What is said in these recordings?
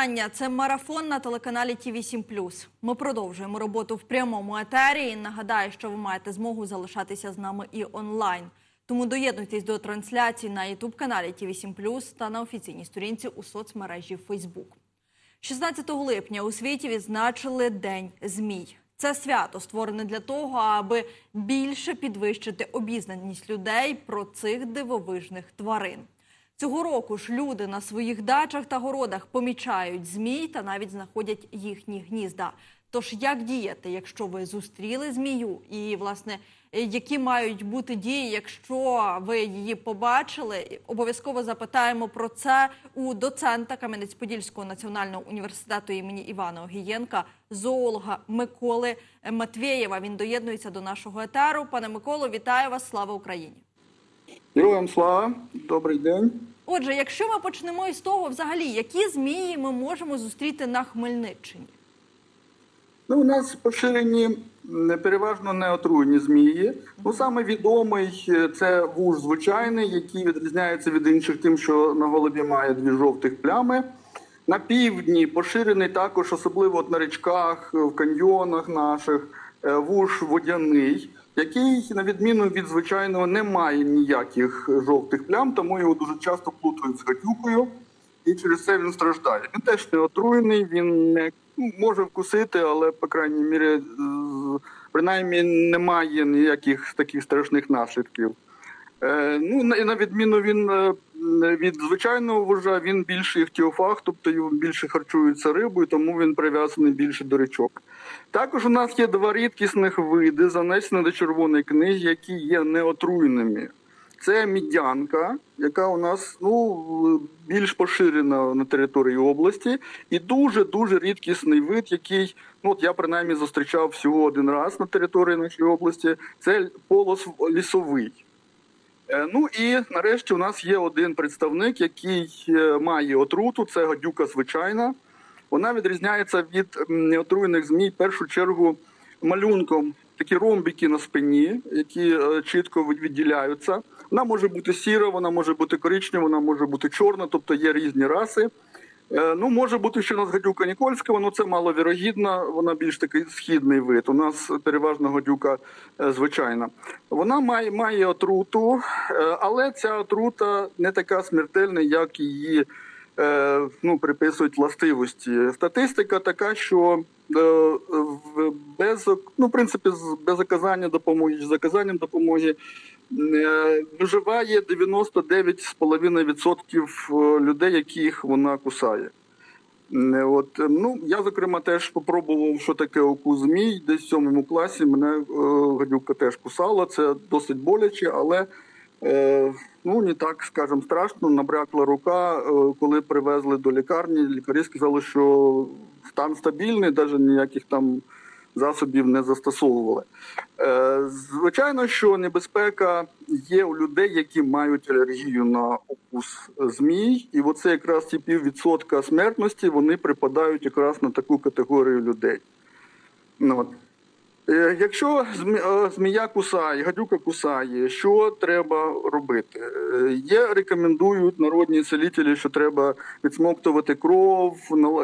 вітання. Це марафон на телеканалі ТІВІ 7 Ми продовжуємо роботу в прямому етері. І нагадаю, що ви маєте змогу залишатися з нами і онлайн. Тому доєднуйтесь до трансляції на ютуб каналі ТІВІ 7 та на офіційній сторінці у соцмережі Фейсбук. 16 липня у світі відзначили День змій. Це свято створене для того, аби більше підвищити обізнаність людей про цих дивовижних тварин. Цього року ж люди на своїх дачах та городах помічають змій та навіть знаходять їхні гнізда. Тож як діяти, якщо ви зустріли змію, і власне які мають бути дії, якщо ви її побачили? Обов'язково запитаємо про це у доцента Кам'янець-Подільського національного університету імені Івана Огієнка, зоолога Миколи Матвєєва. Він доєднується до нашого етеру. Пане Миколо, вітаю вас! Слава Україні! Героям слава, добрий день. Отже, якщо ми почнемо із того, взагалі, які змії ми можемо зустріти на Хмельниччині? Ну, у нас поширені переважно неотруйні змії. Ну, саме відомий е, це вуж звичайний, який відрізняється від інших тим, що на голові має дві жовтих плями. На півдні поширений також, особливо от на річках, в каньйонах наших, е, вуж водяний, який, на відміну від звичайного, не має ніяких жовтих плям, тому його дуже часто плутають з гадюкою, і через це він страждає. Він теж не отруєний, він не ну, може вкусити, але, по крайній мірі, принаймні принаймні немає ніяких таких страшних наслідків. Е, ну, і на відміну він е, від звичайного вужа, він більше іхтіофаг, тобто його більше харчується рибою, тому він прив'язаний більше до річок. Також у нас є два рідкісних види, занесені до червоної книги, які є неотруйними. Це мідянка, яка у нас ну, більш поширена на території області, і дуже дуже рідкісний вид, який ну от я принаймні зустрічав всього один раз на території нашої області. Це полос лісовий. Е, Ну і нарешті у нас є один представник, який е, має отруту. Це гадюка звичайна. Вона відрізняється від м, неотруєних змій в першу чергу малюнком. Такі ромбики на спині, які е, чітко відділяються. Вона може бути сіра, вона може бути коричнева, вона може бути чорна, тобто є різні раси. Е, Ну, може бути ще у нас гадюка Нікольська, але це маловірогідно, вона більш такий східний вид. У нас переважно гадюка е, звичайна. Вона має, має отруту, е, але ця отрута не така смертельна, як її ну, приписують властивості. Статистика така, що без, ну, в принципі, без оказання допомоги, з оказанням допомоги виживає 99,5% людей, яких вона кусає. От, е, ну, я, зокрема, теж попробував, що таке укус змій. Десь в сьомому класі мене е, гадюка теж кусала. Це досить боляче, але е, ну, не так, скажімо, страшно. Набрякла рука. Е, коли привезли до лікарні, лікарі сказали, що стан стабільний, навіть ніяких там засобів не застосовували. Е, звичайно, що небезпека є у людей, які мають алергію на укус змій, і оце якраз ці піввідсотка смертності вони припадають якраз на таку категорію людей. Ну, Якщо е, змія кусає, гадюка кусає, що треба робити? Е, Є рекомендують народні цілителі, що треба відсмоктувати кров,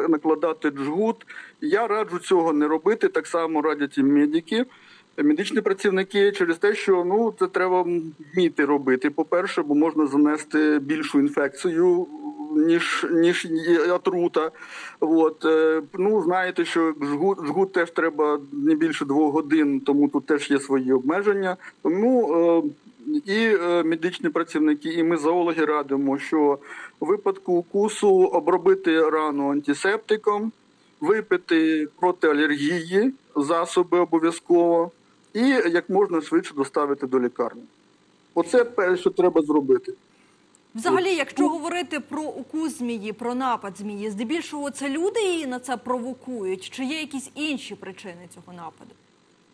накладати джгут. Я раджу цього не робити. Так само радять і медики, медичні працівники через те, що ну це треба вміти робити. По-перше, бо можна занести більшу інфекцію. Ніж ніж отрута, от е, ну знаєте, що жгут, жгут теж треба не більше двох годин, тому тут теж є свої обмеження. Тому е, і е, медичні працівники, і ми зоологи радимо, що у випадку укусу обробити рану антисептиком, випити проти алергії засоби обов'язково, і як можна швидше доставити до лікарні. Оце перше, що треба зробити. Взагалі, якщо говорити про укус змії, про напад змії, здебільшого це люди її на це провокують, чи є якісь інші причини цього нападу?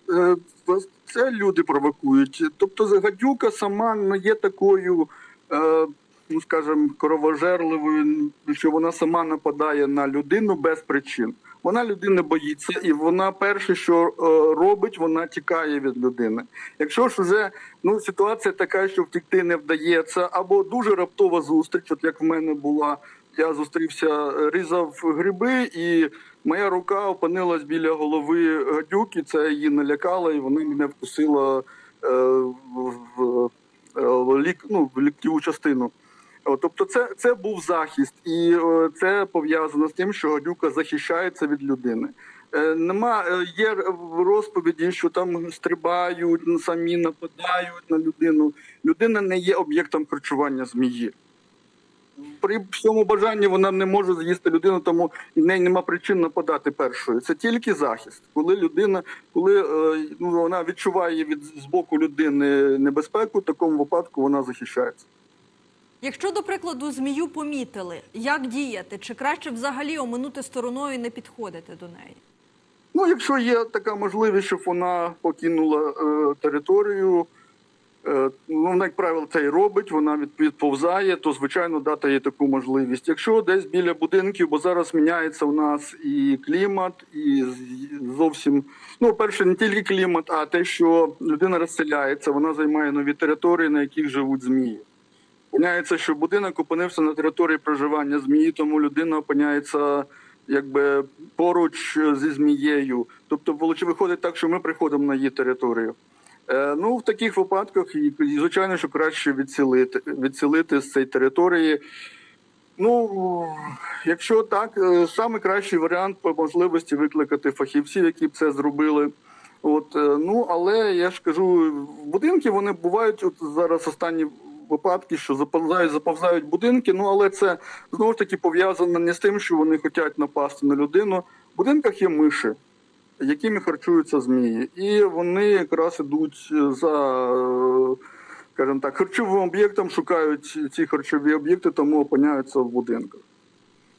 Е, Це люди провокують. Тобто гадюка сама не є такою, е, ну скажімо, кровожерливою, що вона сама нападає на людину без причин. Вона людини боїться, і вона перше, що е, робить, вона тікає від людини. Якщо ж вже ну ситуація така, що втекти не вдається, або дуже раптова зустріч, от як в мене була я зустрівся, е, різав гриби, і моя рука опинилась біля голови гадюки. Це її налякало, і вона мене вкусила е, в, в, е, в лік, ну, в ліктіву частину. Тобто, це, це був захист, і це пов'язано з тим, що гадюка захищається від людини. Е, Нема е, є розповіді, що там стрибають, ну, самі нападають на людину. Людина не є об'єктом харчування змії. При всьому бажанні вона не може з'їсти людину, тому в неї нема причин нападати першою. Це тільки захист. Коли людина, коли е, ну, вона відчуває від з боку людини небезпеку, в такому випадку вона захищається. Якщо, до прикладу, змію помітили, як діяти? Чи краще взагалі оминути стороною і не підходити до неї? Ну, якщо є така можливість, щоб вона покинула е, територію, е, ну, вона, як правило, це і робить, вона від- відповзає, то звичайно дати їй таку можливість. Якщо десь біля будинків, бо зараз міняється у нас і клімат, і зовсім ну, перше, не тільки клімат, а те, що людина розселяється, вона займає нові території, на яких живуть змії. Опиняється, що будинок опинився на території проживання змії, тому людина опиняється якби поруч зі змією. Тобто, виходить- так, що ми приходимо на її територію. Е, ну, в таких випадках, звичайно, що краще відселити, відселити з цієї території. Ну, якщо так, е, саме кращий варіант по можливості викликати фахівців, які б це зробили. От, е, ну, але я ж кажу, будинки вони бувають от зараз останні випадки, що заповзають, заповзають будинки. Ну, але це знову ж таки пов'язано не з тим, що вони хочуть напасти на людину. В будинках є миші, якими харчуються змії, і вони якраз ідуть за, скажімо так, харчовим об'єктом, шукають ці харчові об'єкти, тому опиняються в будинках.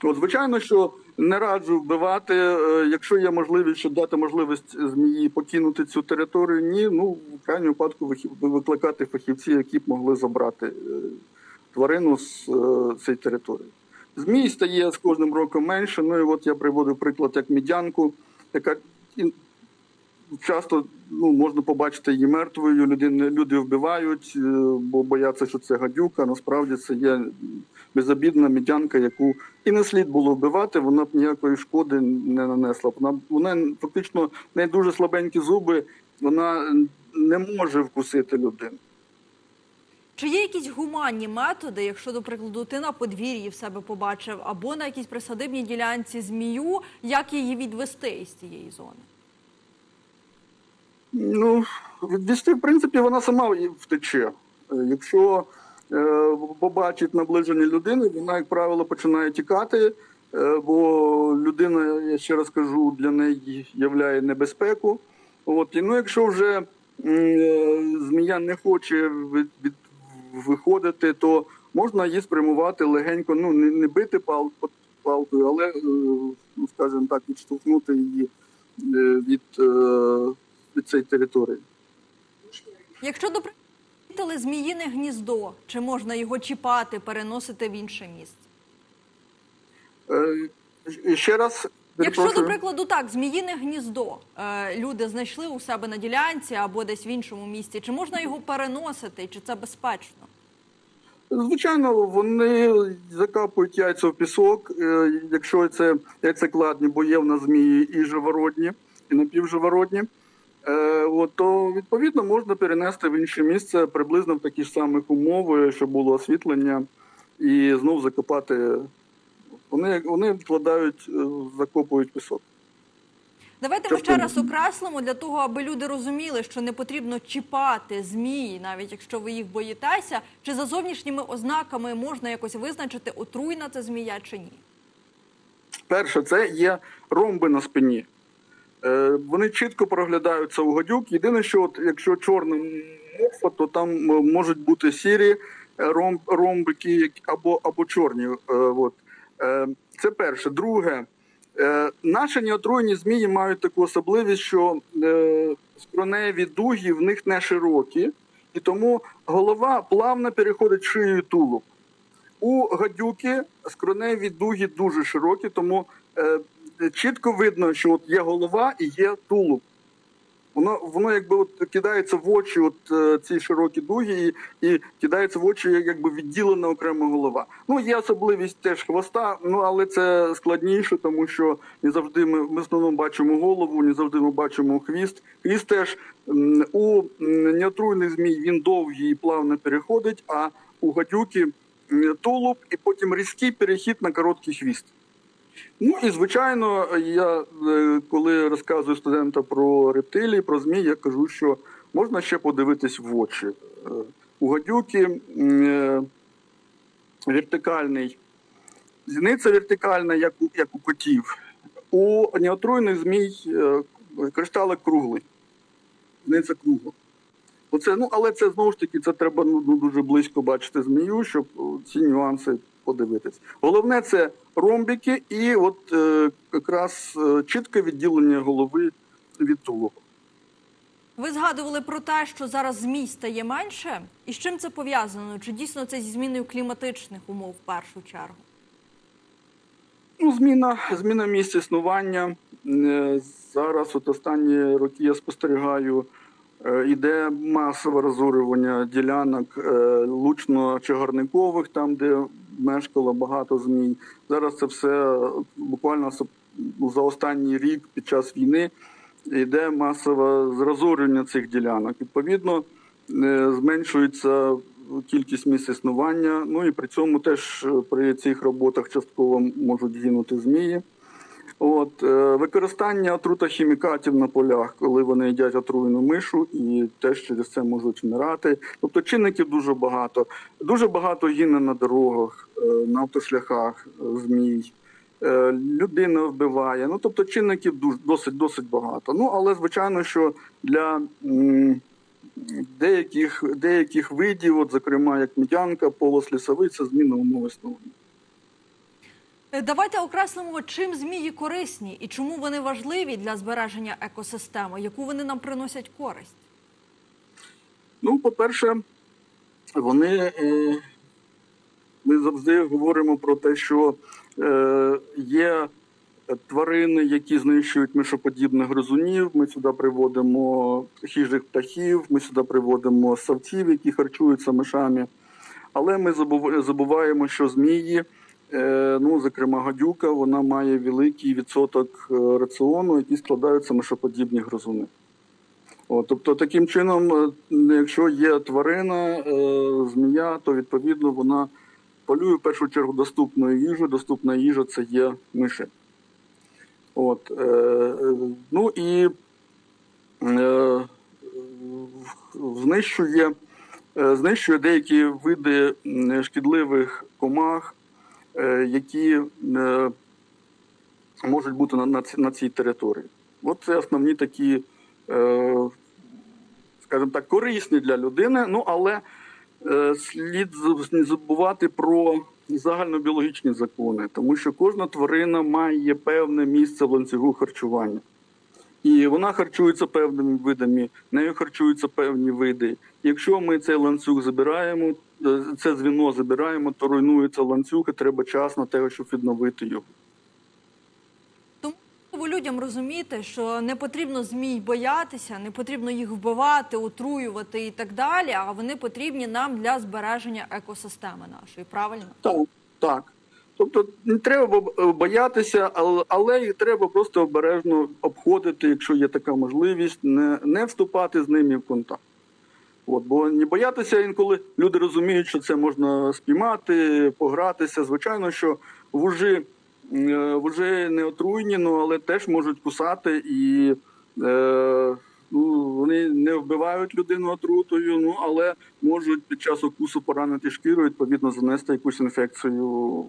От, звичайно, що не раджу вбивати, е, якщо є можливість, щоб дати можливість змії покинути цю територію. Ні, ну в крайньому випадку викликати фахівців, які б могли забрати е, тварину з е, цієї території. Змій стає з кожним роком менше. Ну і от я приводив приклад як мідянку, яка часто ну, можна побачити її мертвою. Людини, люди вбивають, е, бо бояться, що це гадюка. Насправді це є безобідна мідянка, яку і не слід було вбивати, вона б ніякої шкоди не нанесла. Вона вона фактично в дуже слабенькі зуби, вона не може вкусити людину. Чи є якісь гуманні методи, якщо, до прикладу, ти на подвір'ї в себе побачив, або на якійсь присадибній ділянці змію, як її відвести із цієї зони? Ну, відвести, в принципі, вона сама втече. Е, Якщо е, побачить наближення людини, вона, як правило, починає тікати, е, бо людина, я ще раз кажу, для неї являє небезпеку. От, і ну, якщо вже змія не хоче від, від, виходити, то можна її спрямувати легенько, ну, не, не бити пал, палкою, але, е, ну, скажімо так, відштовхнути її від, е, від цієї території. Якщо, до прикладу, зміїне гніздо, чи можна його чіпати, переносити в інше місце? Е, ще раз. Якщо, до прикладу, так, зміїне гніздо е, люди знайшли у себе на ділянці або десь в іншому місці, чи можна його переносити, чи це безпечно? Звичайно, вони закапують яйця в пісок, е, якщо це яйцекладні, бо є в нас змії і живородні, і напівживородні, от, то відповідно можна перенести в інше місце приблизно в такі ж самих умови, щоб було освітлення, і знов закопати. Вони, вони вкладають, е, закопують пісок. Давайте ми ще раз окреслимо для того, аби люди розуміли, що не потрібно чіпати змії, навіть якщо ви їх боїтеся, чи за зовнішніми ознаками можна якось визначити, отруйна це змія чи ні. Перше, це є ромби на спині. Е, вони чітко проглядаються у гадюк. Єдине, що от, якщо чорна морфа, то там можуть бути сірі е, ромбики або, або чорні. Е, от. Е, це перше. Друге, е, наші неотруєні змії мають таку особливість, що е, скроневі дуги в них не широкі, і тому голова плавно переходить шиєю тулуб. У гадюки скроневі дуги дуже широкі, тому е, чітко видно, що от є голова і є тулуб. Воно воно якби от кидається в очі, от е, ці широкі дуги, і, і кидається в очі, якби відділена окрема голова. Ну є особливість теж хвоста, ну але це складніше, тому що не завжди ми, в основному бачимо голову, не завжди ми бачимо хвіст. Хвіст теж у неотруйних змій він довгий і плавно переходить, а у гадюки тулуб і потім різкий перехід на короткий хвіст. Ну і звичайно, я е, коли розказую студентам про рептилії, про змій, я кажу, що можна ще подивитись в очі. Е, У гадюки е, вертикальний, зіниця вертикальна, як у, як у котів. У неотруйних змій кришталик круглий. Зіниця кругла. Оце, ну, але це знову ж таки це треба ну, дуже близько бачити змію, щоб ці нюанси подивитись. Головне це ромбики і от е, якраз е, чітке відділення голови від тулуба. Ви згадували про те, що зараз змій стає менше. І з чим це пов'язано? Чи дійсно це зі зміною кліматичних умов в першу чергу? Ну, зміна, зміна місця існування. Е, Зараз, от останні роки я спостерігаю, іде масове розорювання ділянок е, лучно-чагарникових, там, де мешкало багато змій. Зараз це все е, буквально за останній рік під час війни йде масове розорювання цих ділянок. Відповідно, е, зменшується кількість місць існування. Ну і при цьому теж е, при цих роботах частково можуть гинути змії. От, е, використання отрутохімікатів на полях, коли вони їдять отруєну мишу і теж через це можуть вмирати. Тобто чинників дуже багато. Дуже багато гине на дорогах, е, на автошляхах е, змій. Людина вбиває. Ну тобто чинників досить досить багато. Ну але звичайно, що для деяких, деяких видів, от, зокрема як медянка, полос лісовий, це зміна умов існування. Е, Давайте окреслимо, чим змії корисні і чому вони важливі для збереження екосистеми, яку вони нам приносять користь. Ну, по-перше, вони е, ми завжди говоримо про те, що е, є тварини, які знищують мишоподібних гризунів. Ми сюди приводимо хижих птахів, ми сюди приводимо савців, які харчуються мишами. Але ми забуваємо, що змії, ну, зокрема, гадюка, вона має великий відсоток е, раціону, який складаються мишоподібні гризуни. От, тобто, таким чином, е, якщо є тварина, е, змія, то відповідно вона полює в першу чергу доступною їжею. Доступна їжа це є миші. От, е, е, ну і е, знищує, е, знищує деякі види шкідливих комах, е, які е, можуть бути на, цій території. От це основні такі, е, скажімо так, корисні для людини. Ну але е, слід не забувати про загальнобіологічні закони, тому що кожна тварина має певне місце в ланцюгу харчування. І вона харчується певними видами, нею харчуються певні види. Якщо ми цей ланцюг забираємо, е, це звіно забираємо, то руйнується ланцюг, і треба час на те, щоб відновити його. Тому людям розуміти, що не потрібно змій боятися, не потрібно їх вбивати, отруювати і так далі. А вони потрібні нам для збереження екосистеми нашої. Правильно? Так, так. Тобто не треба боятися, але, і треба просто обережно обходити, якщо є така можливість, не, не вступати з ними в контакт. От, бо не боятися інколи люди розуміють, що це можна спіймати, погратися. Звичайно, що вужі, е, вужі не отруйні, ну, але теж можуть кусати і е, ну, вони не вбивають людину отрутою, ну але можуть під час укусу поранити шкіру, відповідно, занести якусь інфекцію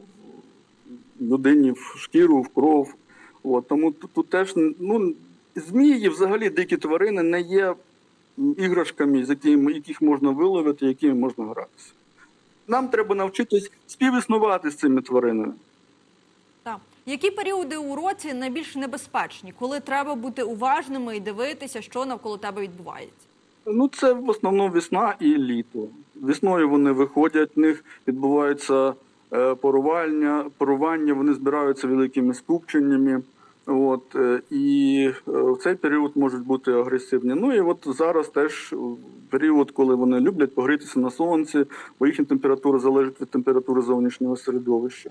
людині в шкіру, в кров. От, тому тут, тут теж ну, змії, взагалі дикі тварини не є іграшками, з якими, яких можна виловити, якими можна гратися. Нам треба навчитись співіснувати з цими тваринами. Так. Які періоди у році найбільш небезпечні, коли треба бути уважними і дивитися, що навколо тебе відбувається? Ну, це в основному весна і літо. Весною вони виходять, в них відбувається е, порування, порування, вони збираються великими скупченнями. От, е, і е, в цей період можуть бути агресивні. Ну і от зараз теж е, період, коли вони люблять погрітися на сонці, бо їхня температура залежить від температури зовнішнього середовища.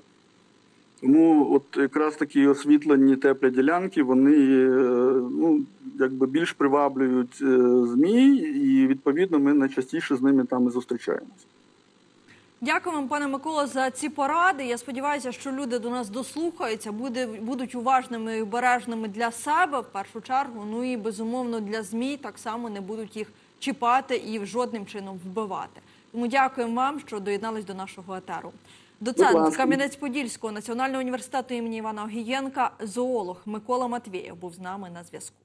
Тому от якраз такі освітлені теплі ділянки, вони е, ну, якби більш приваблюють е, змій, і відповідно ми найчастіше з ними там і зустрічаємося. Дякую вам, пане Миколо, за ці поради. Я сподіваюся, що люди до нас дослухаються, буде, будуть уважними і обережними для себе в першу чергу. Ну і безумовно для змій так само не будуть їх чіпати і жодним чином вбивати. Тому дякуємо вам, що доєднались до нашого етеру. Доцент. Кам'янець-Подільського національного університету імені Івана Огієнка, зоолог Микола Матвєєв був з нами на зв'язку.